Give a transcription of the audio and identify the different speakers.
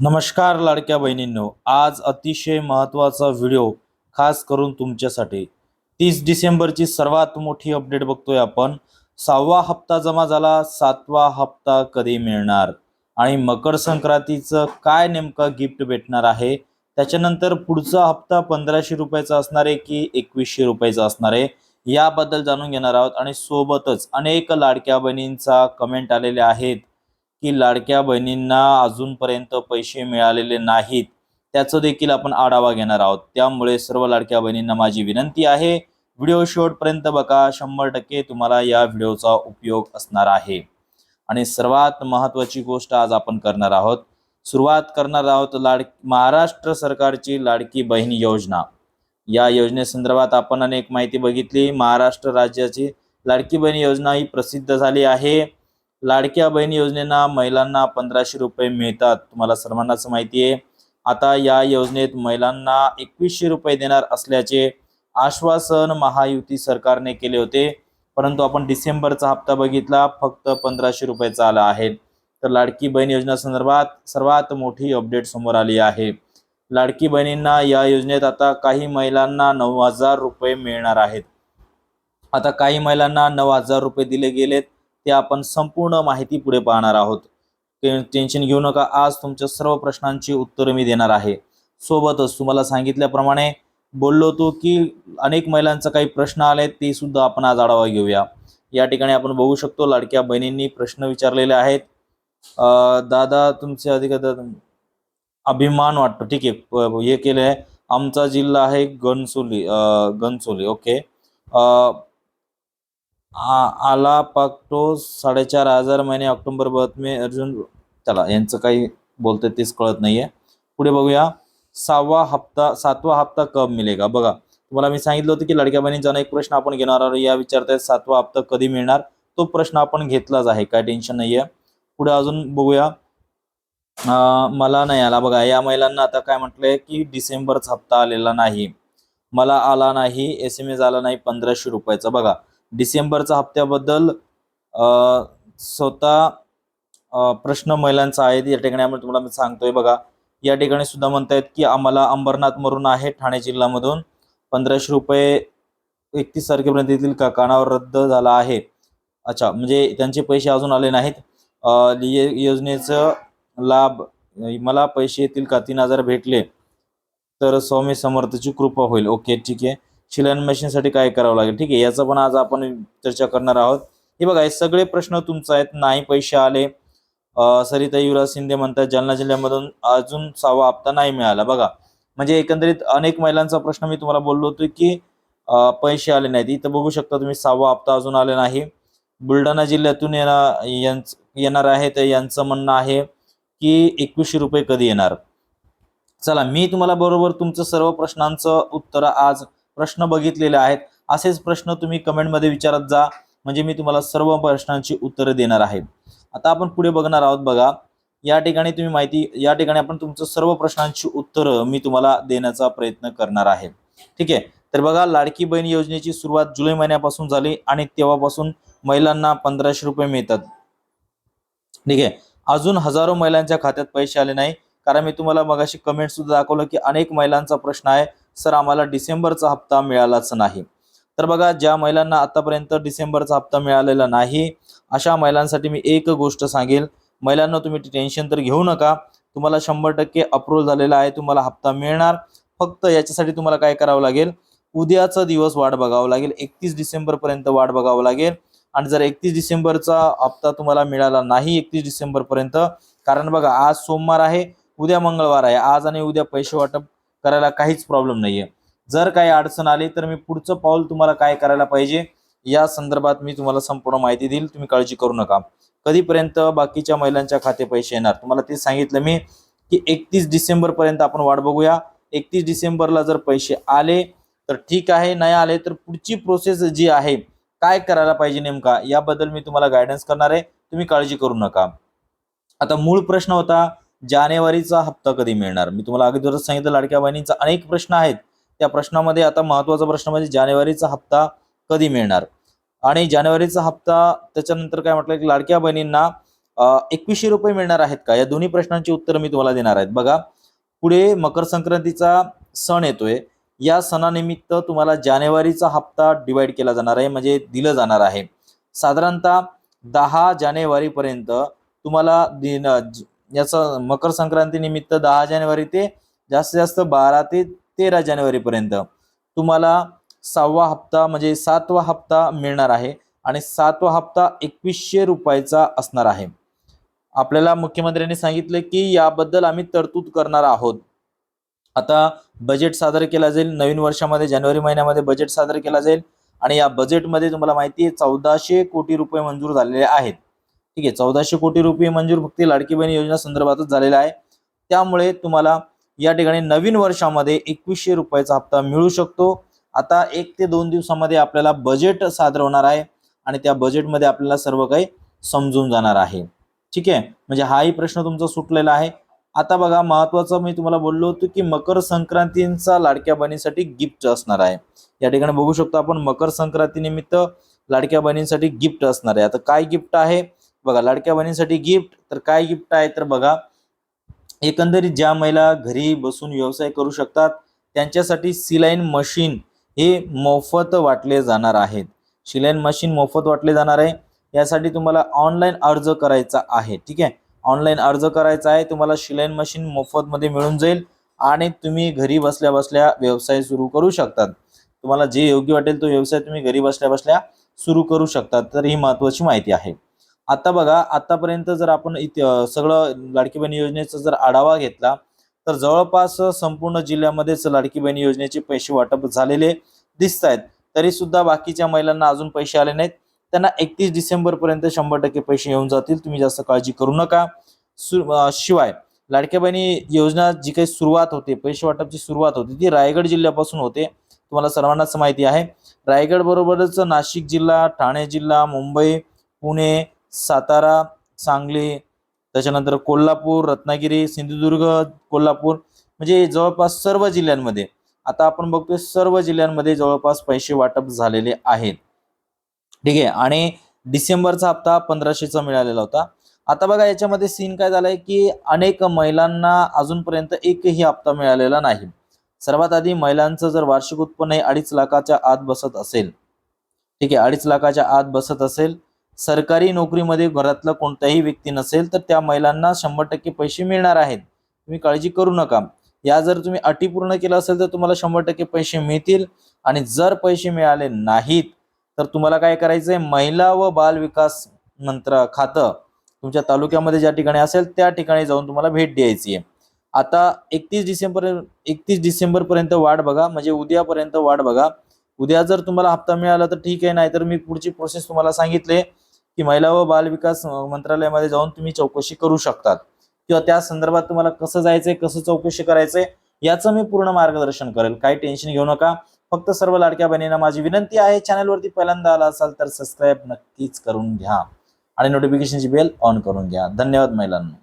Speaker 1: नमस्कार लाडक्या बहिणींनो आज अतिशय महत्त्वाचा व्हिडिओ खास करून तुमच्यासाठी. तीस डिसेंबरची सर्वात मोठी अपडेट बघतोय आपण. सहावा हप्ता जमा झाला सातवा हप्ता कधी मिळणार? आणि मकर संक्रांतीचं काय नेमकं गिफ्ट भेटणार आहे? त्याच्यानंतर पुढचा हप्ता पंधराशे रुपयाचा असणार आहे की एकवीसशे रुपयाचा असणार आहे? याबद्दल जाणून घेणार आहोत आणि सोबतच अनेक लाडक्या बहिणींचा कमेंट आलेले आहेत. की लाडक्या बहिणींना अजूनपर्यंत पैसे मिळालेले नाहीत त्याचं देखील आपण आढावा घेणार आहोत. त्यामुळे सर्व लाडक्या बहिणींना माझी विनंती आहे व्हिडिओ शेवटपर्यंत बघा. शंभर टक्के तुम्हाला या व्हिडिओचा उपयोग असणार आहे. आणि सर्वात महत्त्वाची गोष्ट आज आपण करणार आहोत. सुरुवात करणार आहोत लाड महाराष्ट्र सरकारची लाडकी बहीण योजना. या योजनेसंदर्भात आपण अनेक माहिती बघितली. महाराष्ट्र राज्याची लाडकी बहीण योजना ही प्रसिद्ध झाली आहे. लाडक्या बहीण योजनेना महिलांना पंधराशे रुपये मिळतात. तुम्हाला सर्वांनाच माहिती आहे. आता या योजनेत महिलांना एकवीसशे रुपये देणार असल्याचे आश्वासन महायुती सरकारने केले होते. परंतु आपण डिसेंबरचा हप्ता बघितला फक्त पंधराशे रुपयाचा आला आहे. तर लाडकी बहीण योजना संदर्भात सर्वात मोठी अपडेट समोर आली आहे. लाडकी बहिणींना या योजनेत आता काही महिलांना नऊ हजार रुपये मिळणार आहेत. आता काही महिलांना नऊ हजार रुपये दिले गेलेत. ते आपण संपूर्ण माहिती पुढे पाहणार आहोत. ते- टेन्शन घेऊ नका. आज तुमच्या सर्व प्रश्नांची उत्तरं मी देणार आहे. सोबतच तुम्हाला सांगितल्याप्रमाणे बोललो होतो की अनेक महिलांचा काही प्रश्न आले ते सुद्धा आपण आज आढावा घेऊया. या ठिकाणी आपण बघू शकतो लाडक्या बहिणींनी प्रश्न विचारलेले आहेत. दादा तुमचे अधिक अभिमान वाटतो. ठीक आहे. हे केलं आहे आमचा जिल्हा आहे गणसोली अं, गणसोली. ओके. आ- आला पाकटो साडेचार हजार महिने ऑक्टोबर बहत अर्जुन चला यांचं काही बोलतंय तेच कळत नाहीये. पुढे बघूया. सहावा हप्ता सातवा हप्ता कब मिळेगा बघा तुम्हाला मी सांगितलं होतं की लडक्या बहिणींचा अनेक प्रश्न आपण घेणार आहोत. या विचारतायत सातवा हप्ता कधी मिळणार? तो प्रश्न आपण घेतलाच आहे काय टेन्शन नाहीये. पुढे अजून बघूया. मला नाही आला. बघा या महिलांना आता काय म्हटलंय की डिसेंबरचा हप्ता आलेला नाही. मला आला नाही एस एम एस आला नाही पंधराशे रुपयाचा. बघा डिसेंबरचा हप्त्याबद्दल स्वतः प्रश्न महिलांचा आहे या ठिकाणी आम्ही तुम्हाला मी सांगतोय बघा. या ठिकाणी सुद्धा म्हणतायत की आम्हाला अंबरनाथ मरून आहे ठाणे जिल्ह्यामधून. पंधराशे रुपये एकतीस तारखेपर्यंत येतील का कानावर रद्द झाला आहे. अच्छा म्हणजे त्यांचे पैसे अजून आले नाहीत. ये- योजनेचं लाभ मला पैसे येतील का? तीन हजार भेटले. तर स्वामी समर्थची कृपा होईल. ओके ठीक आहे. शिलान मशीनसाठी काय करावं लागेल? ठीक आहे याचा पण आज आपण चर्चा करणार आहोत. हे बघा हे सगळे प्रश्न तुमचा आहेत. नाही पैसे आले. सरिता युवराज शिंदे म्हणतात जालना जिल्ह्यामधून अजून सहावा हप्ता नाही मिळाला. बघा म्हणजे एकंदरीत अनेक महिलांचा प्रश्न मी तुम्हाला बोललो होतो की पैसे आले नाहीत. इथं बघू शकता तुम्ही सहावा हप्ता अजून आले नाही. बुलढाणा जिल्ह्यातून येणार यांच येणार आहे तर यांचं म्हणणं आहे की एकवीसशे रुपये कधी येणार? चला मी तुम्हाला बरोबर तुमचं सर्व प्रश्नांचं उत्तर आज प्रश्न बघितलेले आहेत. असेच प्रश्न तुम्ही कमेंटमध्ये विचारत जा. म्हणजे मी तुम्हाला सर्व प्रश्नांची उत्तरं देणार आहे. आता आपण पुढे बघणार आहोत बघा. या ठिकाणी तुम्ही माहिती या ठिकाणी आपण तुमचं सर्व प्रश्नांची उत्तरं मी तुम्हाला देण्याचा प्रयत्न करणार आहे. ठीक आहे? तर बघा लाडकी बहीण योजनेची सुरुवात जुलै महिन्यापासून झाली आणि तेव्हापासून महिलांना पंधराशे रुपये मिळतात. ठीक आहे? अजून हजारो महिलांच्या खात्यात पैसे आले नाही. कारण मी तुम्हाला मगाशी कमेंट सुद्धा दाखवलं की अनेक महिलांचा प्रश्न आहे. सर आम्हाला डिसेंबरचा हप्ता मिळालाच नाही. तर बघा ज्या महिलांना आतापर्यंत डिसेंबरचा हप्ता मिळालेला नाही अशा महिलांसाठी मी एक गोष्ट सांगेल. महिलांना तुम्ही टेन्शन तर घेऊ नका. तुम्हाला शंभर टक्के अप्रूव्ह झालेला आहे तुम्हाला हप्ता मिळणार. फक्त याच्यासाठी तुम्हाला काय करावं लागेल? उद्याचा दिवस वाट बघावं लागेल. एकतीस डिसेंबरपर्यंत वाट बघावं लागेल. आणि जर एकतीस डिसेंबरचा हप्ता तुम्हाला मिळाला नाही एकतीस डिसेंबरपर्यंत कारण बघा आज सोमवार आहे उद्या मंगळवार आहे. आज आणि उद्या पैसे वाटप करायला काहीच प्रॉब्लेम नाहीये. जर काही अडचण आली तर मी पुढचं पाऊल तुम्हाला काय करायला पाहिजे या संदर्भात मी तुम्हाला संपूर्ण माहिती देईल. तुम्ही काळजी करू नका. कधीपर्यंत बाकीच्या महिलांच्या खाते पैसे येणार? तुम्हाला ते सांगितलं मी की एकतीस डिसेंबर पर्यंत आपण वाट बघूया. एकतीस डिसेंबरला जर पैसे आले तर ठीक आहे. नाही आले तर पुढची प्रोसेस जी आहे काय करायला पाहिजे नेमका? याबद्दल मी तुम्हाला गायडन्स करणार आहे. तुम्ही काळजी करू नका. आता मूळ प्रश्न होता जानेवारीचा हप्ता कधी मिळणार? मी तुम्हाला अगोदरच सांगितलं लाडक्या बहिणींचा अनेक प्रश्न आहेत. त्या प्रश्नामध्ये आता महत्त्वाचा प्रश्न म्हणजे जानेवारीचा हप्ता कधी मिळणार? आणि जानेवारीचा हप्ता त्याच्यानंतर काय म्हटलं की लाडक्या बहिणींना एकवीसशे रुपये मिळणार आहेत का? या दोन्ही प्रश्नांची उत्तरं मी तुम्हाला देणार आहेत. बघा पुढे मकर संक्रांतीचा सण येतोय. या सणानिमित्त तुम्हाला जानेवारीचा हप्ता डिवाइड केला जाणार आहे म्हणजे दिलं जाणार आहे. साधारणतः दहा जानेवारीपर्यंत तुम्हाला दिन याचं मकर संक्रांती निमित्त दहा जानेवारी ते जास्तीत जास्त बारा ते तेरा जानेवारीपर्यंत तुम्हाला सहावा हप्ता म्हणजे सातवा हप्ता मिळणार आहे आणि सातवा हप्ता एकवीसशे रुपयाचा असणार आहे. आपल्याला मुख्यमंत्र्यांनी सांगितले की याबद्दल आम्ही तरतूद करणार आहोत. आता बजेट सादर केला जाईल नवीन वर्षामध्ये जानेवारी महिन्यामध्ये बजेट सादर केला जाईल आणि या बजेटमध्ये तुम्हाला माहिती आहे चौदाशे कोटी रुपये मंजूर झालेले आहेत. ठीक आहे चौदाशे कोटी रुपये मंजूर फक्त लाडकी बहीण योजना संदर्भातच झालेला आहे. त्यामुळे तुम्हाला या ठिकाणी नवीन वर्षामध्ये एकवीसशे रुपयाचा हप्ता मिळू शकतो. आता एक ते दोन दिवसामध्ये आपल्याला बजेट सादर होणार आहे आणि त्या बजेटमध्ये आपल्याला सर्व काही समजून जाणार आहे. ठीक आहे म्हणजे हाही प्रश्न तुमचा सुटलेला आहे. आता बघा महत्वाचं मी तुम्हाला बोललो होतो की मकर संक्रांतीचा लाडक्या बहिणीसाठी गिफ्ट असणार आहे. या ठिकाणी बघू शकतो आपण मकर संक्रांती निमित्त लाडक्या बहिणींसाठी गिफ्ट असणार आहे. आता काय गिफ्ट आहे? बघा लाडक्या बहिणींसाठी गिफ्ट तर काय गिफ्ट आहे तर बघा एकंदरीत ज्या महिला घरी बसून व्यवसाय करू शकतात त्यांच्यासाठी सिलाईन मशीन हे मोफत वाटले जाणार आहेत. सिलाईन मशीन मोफत वाटले जाणार आहे. यासाठी तुम्हाला ऑनलाईन अर्ज करायचा आहे ठीक आहे? ऑनलाईन अर्ज करायचा आहे तुम्हाला शिलाईन मशीन मोफतमध्ये मिळून जाईल आणि तुम्ही घरी बसल्या बसल्या व्यवसाय सुरू करू शकतात. तुम्हाला जे योग्य वाटेल तो व्यवसाय तुम्ही घरी बसल्या बसल्या सुरू करू शकतात तर ही महत्वाची माहिती आहे. आता बघा आतापर्यंत जर आपण इथे सगळं लाडकी बहीण योजनेचा जर आढावा घेतला तर जवळपास संपूर्ण जिल्ह्यामध्येच लाडकी बहीण योजनेचे पैसे वाटप झालेले दिसत आहेत तरी सुद्धा बाकीच्या महिलांना अजून पैसे आले नाहीत. त्यांना एकतीस डिसेंबर पर्यंत शंभर टक्के पैसे येऊन जातील. तुम्ही जास्त काळजी करू नका. सु- शिवाय लाडक्या बहिणी योजना जी काही सुरुवात होते पैसे वाटपची सुरुवात होते ती रायगड जिल्ह्यापासून होते. तुम्हाला सर्वांनाच माहिती आहे. रायगड बरोबरच नाशिक जिल्हा ठाणे जिल्हा मुंबई पुणे सातारा सांगली त्याच्यानंतर कोल्हापूर रत्नागिरी सिंधुदुर्ग कोल्हापूर म्हणजे जवळपास सर्व जिल्ह्यांमध्ये. आता आपण बघतोय सर्व जिल्ह्यांमध्ये जवळपास पैसे वाटप झालेले आहेत. ठीक आहे? आणि डिसेंबरचा हप्ता पंधराशेचा मिळालेला होता. आता बघा याच्यामध्ये सीन काय झालाय की अनेक महिलांना अजूनपर्यंत एकही हप्ता मिळालेला नाही. सर्वात आधी महिलांचं जर वार्षिक उत्पन्न हे अडीच लाखाच्या आत बसत असेल ठीक आहे? अडीच लाखाच्या आत बसत असेल सरकारी नोकरीमध्ये घरातला कोणताही व्यक्ती नसेल तर त्या महिलांना शंभर टक्के पैसे मिळणार आहेत. तुम्ही काळजी करू नका. या जर तुम्ही अटी पूर्ण केलं असेल तर तुम्हाला शंभर टक्के पैसे मिळतील. आणि जर पैसे मिळाले नाहीत तर तुम्हाला काय करायचंय? महिला व बाल विकास मंत्र खातं तुमच्या तालुक्यामध्ये ज्या ठिकाणी असेल त्या ठिकाणी जाऊन तुम्हाला भेट द्यायची आहे. आता एकतीस डिसेंबर एकतीस डिसेंबरपर्यंत वाट बघा. म्हणजे उद्यापर्यंत वाट बघा. उद्या जर तुम्हाला हप्ता मिळाला तर ठीक आहे. नाहीतर मी पुढची प्रोसेस तुम्हाला सांगितले. की महिला व बाल विकास मंत्रालयामध्ये जाऊन तुम्ही चौकशी करू शकतात. किंवा त्या संदर्भात तुम्हाला कसं जायचंय कसं चौकशी करायचंय याचं मी पूर्ण मार्गदर्शन करेल. काही टेन्शन घेऊ नका. फक्त सर्व लाडक्या बहिणींना माझी विनंती आहे चॅनलवरती पहिल्यांदा आला असाल तर सबस्क्राईब नक्कीच करून घ्या. आणि नोटिफिकेशनची बेल ऑन करून घ्या. धन्यवाद महिलांना.